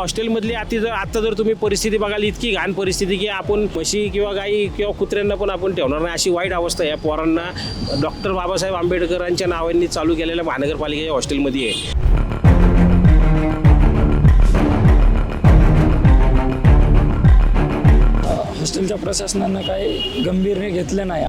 हॉस्टेलमधली आता जर आता जर तुम्ही परिस्थिती बघाल इतकी घाण परिस्थिती की आपण म्हशी किंवा गाई किंवा कुत्र्यांना पण आपण ठेवणार नाही. अशी वाईट अवस्था या पोरांना डॉक्टर बाबासाहेब आंबेडकरांच्या नावांनी चालू केलेल्या महानगरपालिकेच्या हॉस्टेलमध्ये आहे. हॉस्टेलच्या प्रशासनानं काही गंभीर घेतलं नाही.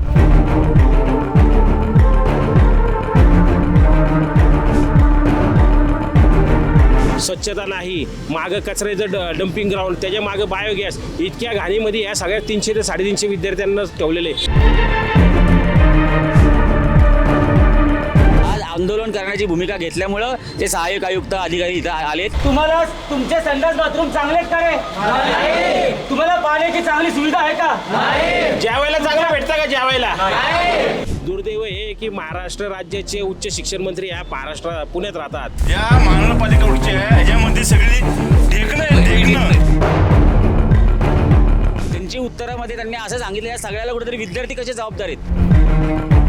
स्वच्छता नाही मागं कचऱ्याचं ड डम्पिंग ग्राउंड त्याच्या मागं बायोगॅस इतक्या घाणीमध्ये या सगळ्या तीनशे ते साडेतीनशे विद्यार्थ्यांना ठेवलेले. आज आंदोलन करण्याची भूमिका घेतल्यामुळं ते सहाय्यक आयुक्त अधिकारी इथं आलेत. तुम्हाला तुमचे संडास बाथरूम चांगले का रे? तुम्हाला पाण्याची चांगली सुविधा आहे का? जेवायला चांगलं भेटतं का जेवायला? दुर्दैव हे की महाराष्ट्र राज्याचे उच्च शिक्षण मंत्री या महाराष्ट्र पुण्यात राहतात. या महानगरपालिका ह्याच्यामध्ये सगळी ढेकणं आहे ढेकणं त्यांची उत्तरामध्ये त्यांनी असं सांगितलं या सगळ्याला कुठेतरी विद्यार्थी कसे जबाबदार आहेत?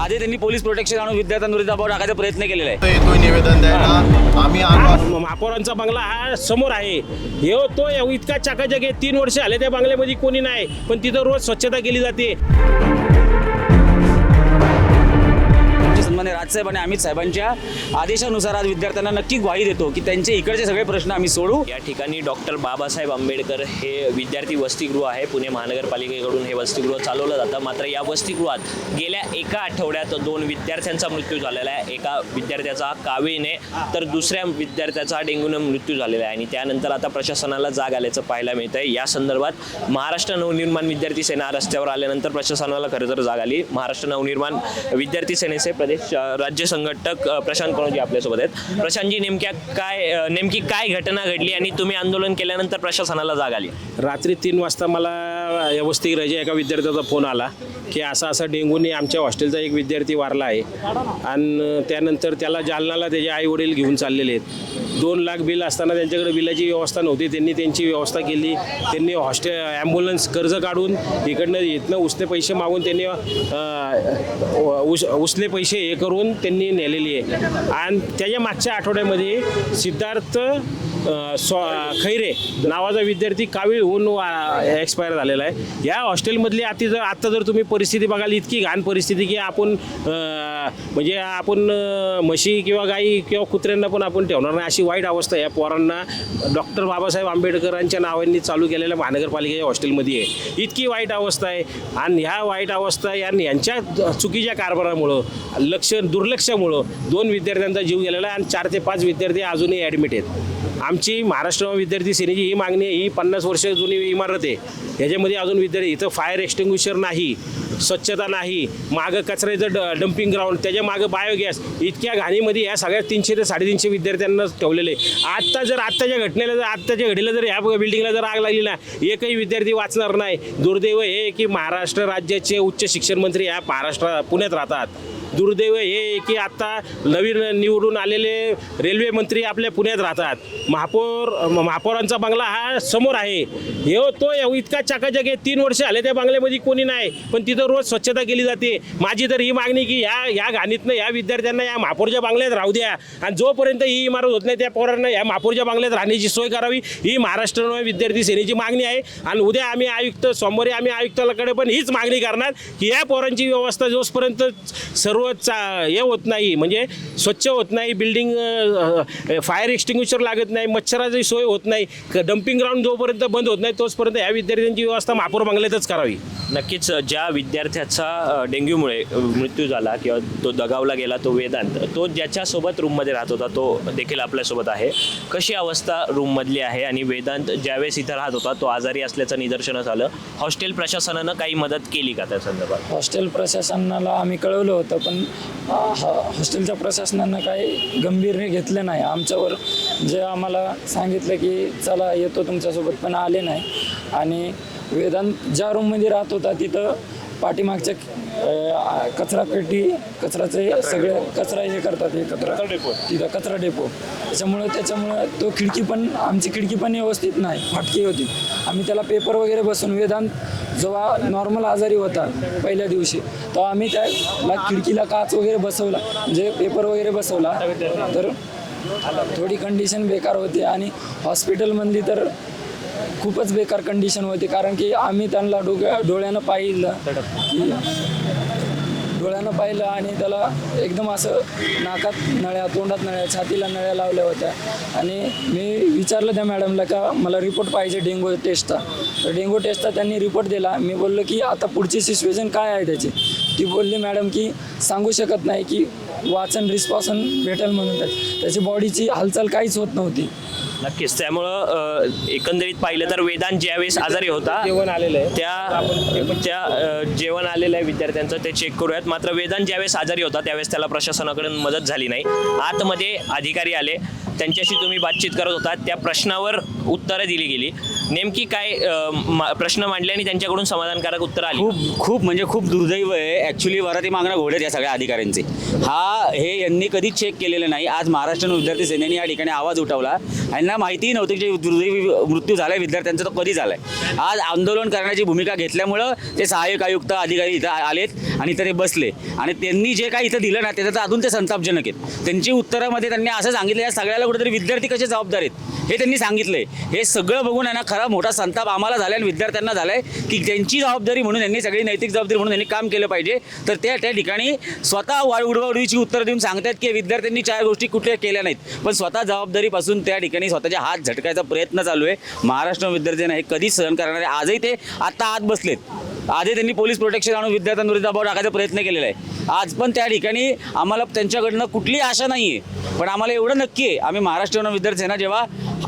आधी त्यांनी पोलीस प्रोटेक्शन आणून विद्यार्थ्यांविरुद्ध दबाव टाकायचा प्रयत्न केलेला आहे. येतोय निवेदन द्यायला. आम्ही आलो महापौरांचा बंगला हा समोर आहे. हे तो इतका चाकाचक आहे. तीन वर्ष आले त्या बंगल्यामध्ये कोणी नाही पण तिथं रोज स्वच्छता केली जाते. सन्मान्य राजसाहेब आणि अमित साहेबांच्या आदेशानुसार आज विद्यार्थ्यांना नक्की ग्वाही देतो की त्यांचे इकडचे सगळे प्रश्न आम्ही सोडू. या ठिकाणी डॉक्टर बाबासाहेब आंबेडकर हे विद्यार्थी वसतिगृह आहे. पुणे महानगरपालिकेकडून हे वसतिगृह चालवलं जातं. मात्र या वसतिगृहात गेल्या एका आठवड्यात दोन विद्यार्थ्यांचा मृत्यू झालेला आहे. एका विद्यार्थ्याचा कावेने तर दुसऱ्या विद्यार्थ्याचा डेंग्यूने मृत्यू झालेला आहे. आणि त्यानंतर आता प्रशासनाला जाग आल्याचं पाहायला मिळतं आहे या संदर्भात महाराष्ट्र नवनिर्माण विद्यार्थी सेना रस्त्यावर आल्यानंतर प्रशासनाला खरं तर जाग आली. महाराष्ट्र नवनिर्माण विद्यार्थी सेनेचे प्रदेश राज्य संघटक प्रशांत कनोजी आपल्यासोबत आहेत. प्रशांतजी नेमक्या काय नेमकी काय घटना घडली आणि तुम्ही आंदोलन केल्यानंतर प्रशासनाला जाग आली? रात्री तीन वाजता मला व्यवस्थित वसतिगृहाच्या एका विद्यार्थ्याचा फोन आला की असा असा डेंगूने आमच्या हॉस्टेलचा एक विद्यार्थी वारला आहे. आणि त्यानंतर त्याला जालनाला त्याचे आई वडील घेऊन चाललेले आहेत. दोन लाख बिल असताना त्यांच्याकडे बिलाची व्यवस्था नव्हती. त्यांनी त्यांची व्यवस्था केली. त्यांनी हॉस्टेल ॲम्ब्युलन्स कर्ज काढून इकडनं इथनं उसने पैसे मागून त्यांनी उस उसले पैसे हे करून त्यांनी नेलेली आहे. आणि त्याच्या मागच्या आठवड्यामध्ये सिद्धार्थ स्व खैरे नावाचा विद्यार्थी कावीळ होऊन एक्सपायर झालेला आहे. या हॉस्टेलमधली आता जर आत्ता जर तुम्ही परिस्थिती बघाल इतकी घाण परिस्थिती की आपण म्हणजे आपण म्हशी किंवा गाई किंवा कुत्र्यांना पण आपण ठेवणार नाही. अशी वाईट अवस्था या पोरांना डॉक्टर बाबासाहेब आंबेडकरांच्या नावांनी चालू केलेल्या महानगरपालिकेच्या हॉस्टेलमध्ये आहे. इतकी वाईट अवस्था आहे. आणि ह्या वाईट अवस्था या यांच्या चुकीच्या कारभारामुळं लक्ष दुर्लक्षामुळं दोन विद्यार्थ्यांचा जीव गेलेला आहे आणि चार ते पाच विद्यार्थी अजूनही ॲडमिट आहेत. आमची महाराष्ट्र विद्यार्थी सेनेची ही मागणी आहे ही पन्नास वर्ष जुनी इमारत आहे. ह्याच्यामध्ये अजून विद्यार्थी इथं फायर एक्स्टिंग्विशर नाही स्वच्छता नाही मागं कचऱ्याचं ड डम्पिंग ग्राउंड त्याच्या मागं बायोगॅस इतक्या घाणीमध्ये या सगळ्या तीनशे ते साडेतीनशे विद्यार्थ्यांना ठेवलेले आत्ता जर आत्ताच्या घटनेला जर आत्ताच्या घडीला जर ह्या बिल्डिंगला जर आग लागली ना एकही विद्यार्थी वाचणार नाही. दुर्दैव हे की महाराष्ट्र राज्याचे उच्च शिक्षण मंत्री ह्या महाराष्ट्र पुण्यात राहतात. दुर्दैव हे की आत्ता नवीन निवडून आलेले रेल्वे मंत्री आपल्या पुण्यात राहतात. महापौर महापौरांचा बंगला हा समोर आहे. हे हो, तो इतका चाकाचक आहे तीन वर्ष आले त्या बंगल्यामध्ये कोणी नाही. पण तिथं रोज स्वच्छता केली जाते. माझी तर ही मागणी की या या घाणीतनं या विद्यार्थ्यांना या महापौरच्या बंगल्यात राहू द्या. आणि जोपर्यंत ही इमारत होत नाही त्या पोरांना या महापौरच्या बंगल्यात राहण्याची सोय करावी. ही महाराष्ट्र विद्यार्थी सेनेची मागणी आहे. आणि उद्या आम्ही आयुक्त सोमवारी आम्ही आयुक्ताकडे पण हीच मागणी करणार की या पोरांची व्यवस्था जोपर्यंत सर्व चा हे होत नाही. म्हणजे स्वच्छ होत नाही बिल्डिंग फायर एक्सटिंग्विशर लागत नाही मच्छराची सोय होत नाही डम्पिंग ग्राउंड जोपर्यंत बंद होत नाही तोचपर्यंत या विद्यार्थ्यांची व्यवस्था महापौर बंगल्यातच करावी. नक्कीच ज्या विद्यार्थ्याचा डेंग्यूमुळे मृत्यू झाला किंवा तो दगावला गेला तो वेदांत तो ज्याच्यासोबत रूममध्ये राहत होता तो देखील आपल्यासोबत आहे. कशी अवस्था रूममधली आहे आणि वेदांत ज्यावेळेस इथं राहत होता तो आजारी असल्याचं निदर्शनास आलं. हॉस्टेल प्रशासनानं काही मदत केली का त्या संदर्भात? हॉस्टेल प्रशासनाला आम्ही कळवलं होतं पण अ, ह- शासनानं काही गंभीरने घेतलं नाही. आमच्यावर जे आम्हाला सांगितलं की चला येतो तुमच्यासोबत पण आले नाही. आणि वेदांत ज्या रूममध्ये राहत होता तिथं पाठीमागच्या अ, कचरा पेटी कचराचे सगळे कचरा हे करतात हे कचरा. तिथं कचरा डेपो. त्याच्यामुळं त्याच्यामुळं तो खिडकी पण आमची खिडकी पण व्यवस्थित नाही फाटकी होती. आम्ही त्याला पेपर वगैरे बसून वेदांत जेव्हा नॉर्मल आजारी होता पहिल्या दिवशी तेव्हा आम्ही त्याला खिडकीला काच वगैरे बसवला. म्हणजे पेपर वगैरे बसवला. तर थोडी कंडिशन बेकार होती आणि हॉस्पिटलमधली तर खूपच बेकार कंडिशन होती कारण की आम्ही त्यांना डोक्या डोळ्यानं पाहिलं. की डोळ्यानं पाहिलं आणि त्याला एकदम असं नाकात नळ्या तोंडात नळ्या छातीला नळ्या लावल्या होत्या. आणि मी विचारलं त्या मॅडमला का मला रिपोर्ट पाहिजे डेंगू टेस्टचा तर डेंगू टेस्टचा त्यांनी रिपोर्ट दिला. मी बोललो की आता पुढची सिच्युएशन काय आहे त्याची? ती बोलली मॅडम की सांगू शकत नाही की वाचन रिस्पॉसन भेटेल म्हणून त्या- त्याची बॉडीची हालचाल काहीच होत नव्हती. नक्कीच. त्यामुळं एकंदरीत पाहिलं तर वेदांत ज्यावेळेस आजारी होता जेवण आलेलं आहे. त्या त्या जेवण आलेलं आहे विद्यार्थ्यांचं ते चेक करूयात. मात्र वेदांत ज्यावेळेस आजारी होता त्यावेळेस त्याला प्रशासनाकडून मदत झाली नाही. आतमध्ये अधिकारी आले. त्यांच्याशी तुम्ही बातचीत करत होता. त्या प्रश्नावर उत्तरं दिली गेली. नेमकी काय प्रश्न मांडले आणि त्यांच्याकडून समाधानकारक उत्तर आली? खूप खूप म्हणजे खूप दुर्दैव आहे. ॲक्च्युली वराती मागणं घोड्यात या सगळ्या अधिकाऱ्यांचे. हा हे यांनी कधीच चेक केलेलं नाही. आज महाराष्ट्र विद्यार्थी सेनेने या ठिकाणी आवाज उठवला. यांना माहितीही नव्हती की जे मृत्यू झाला विद्यार्थ्यांचा तो कधी झालाय? आज आंदोलन करण्याची भूमिका घेतल्यामुळं ते सहाय्यक आयुक्त अधिकारी इथं आलेत आणि इथं ते बसले. आणि त्यांनी जे काही इथं दिलं ना त्याचं तर अजून ते संतापजनक आहेत. त्यांची उत्तरामध्ये त्यांनी असं सांगितलं या सगळ्याला कुठेतरी विद्यार्थी कसे जबाबदार आहेत? हे त्यांनी सांगितलंय. हे सगळं बघून आहे ना खरा मोठा संताप आम्हाला झालाय आणि विद्यार्थ्यांना झालाय की त्यांची जबाबदारी म्हणून यांनी सगळी नैतिक जबाबदारी म्हणून यांनी काम केलं पाहिजे. तर त्या त्या ठिकाणी स्वतः वाळ उडवाउडवीची उत्तर देऊन सांगतात की विद्यार्थ्यांनी चार गोष्टी कुठल्या केल्या नाहीत. पण स्वतः जबाबदारीपासून त्या ठिकाणी स्वतःचे हात झटकायचा प्रयत्न चालू आहे. महाराष्ट्र विद्यार्थ्यांना हे कधीच सहन करणारे आजही ते आत्ता आत बसलेत. आधी त्यांनी पोलीस प्रोटेक्शन आणून विद्यार्थ्यांवर दबाव टाकायचा प्रयत्न केलेला आहे. आज पण त्या ठिकाणी आम्हाला त्यांच्याकडनं कुठली आशा नाही आहे पण आम्हाला एवढं नक्की आहे. आम्ही महाराष्ट्र विद्यार्थ्यांना जेव्हा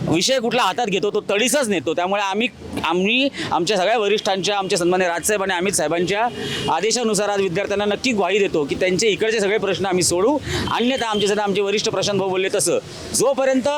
विषय कुठला हातात घेतो तो तडीसच नेतो. त्यामुळे आम्ही आम्ही आमच्या सगळ्या वरिष्ठांच्या आमच्या सन्मान्य राजसाहेब आणि अमित साहेबांच्या आदेशानुसार आज विद्यार्थ्यांना नक्की ग्वाही देतो की त्यांचे इकडचे सगळे प्रश्न आम्ही सोडू. अन्यथा आमचे आमचे वरिष्ठ प्रशांत भाऊ बोलले तसं. जोपर्यंत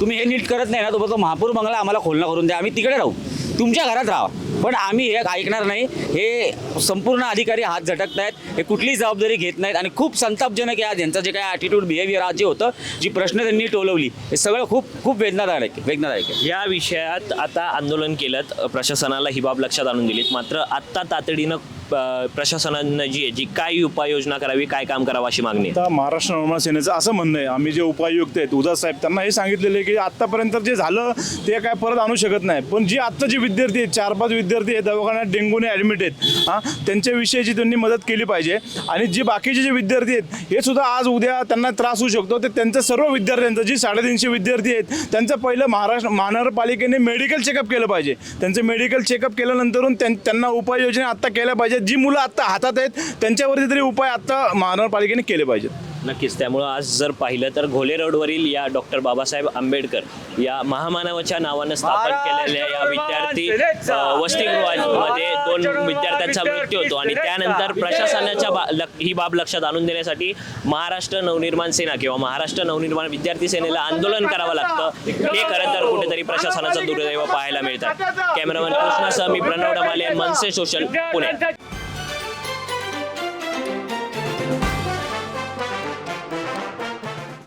तुम्ही हे नीट करत नाही ना तोपर्यंत महापूर बंगला आम्हाला खोलना करून द्या. आम्ही तिकडे राहू. तुमच्या घरात राहा. पण आम्ही हे ऐकणार नाही. हे संपूर्ण अधिकारी हात झटकत आहेत हे कुठलीही जबाबदारी घेत नाहीत. आणि खूप संतापजनक आहे आज यांचा जे काय ॲटिट्यूड बिहेवियर आज जे होतं जी प्रश्न त्यांनी टोलवली हे सगळं खूप खूप वेदनादायक वेदनादायक आहे. या विषयात आता आंदोलन केलं प्रशासनाला ही बाब लक्षात आणून दिलीत. मात्र आत्ता तातडीनं प्रशासनानं जी आहे जी काय उपाययोजना करावी काय काम करावं अशी मागणी आहे? आता महाराष्ट्र निर्माण सेनेचं असं म्हणणं आहे. आम्ही जे उपायुक्त आहेत उदास साहेब त्यांना हे सांगितलेलं आहे की आत्तापर्यंत जे झालं ते काय परत आणू शकत नाही. पण जी आत्ता जे विद्यार्थी आहेत चार पाच विद्यार्थी आहेत दवाखान्यात डेंग्यूने ॲडमिट आहेत हां त्यांच्याविषयीची त्यांनी मदत केली पाहिजे. आणि जे बाकीचे जे विद्यार्थी आहेत हे सुद्धा आज उद्या त्यांना त्रास होऊ शकतो. ते त्यांचं सर्व विद्यार्थ्यांचं जी साडेतीनशे विद्यार्थी आहेत त्यांचं पहिलं महाराष्ट्र महानगरपालिकेने मेडिकल चेकअप केलं पाहिजे. त्यांचं मेडिकल चेकअप केल्यानंतरून त्यां- त्यांना उपाययोजना आत्ता केल्या पाहिजे. पाहिजेत जी मुलं आत्ता हातात आहेत त्यांच्यावरती तरी उपाय आत्ता महानगरपालिकेने केले पाहिजेत. नक्कीच. त्यामुळं आज जर पाहिलं तर घोले रोडवरील या डॉक्टर बाबासाहेब आंबेडकर या महामानवाच्या नावानं स्थापन केलेल्या या विद्यार्थी वसतिगृहामध्ये दोन विद्यार्थ्यांचा मृत्यू होतो. आणि त्यानंतर प्रशासनाच्या ही बाब लक्षात आणून देण्यासाठी महाराष्ट्र नवनिर्माण सेना किंवा महाराष्ट्र नवनिर्माण विद्यार्थी सेनेला आंदोलन करावं लागतं. हे खरं तर कुठेतरी प्रशासनाचं दुर्दैव पाहायला मिळतं. कॅमेरामॅन कृष्णासह मी प्रणव डमाले मनसे सोशल पुणे.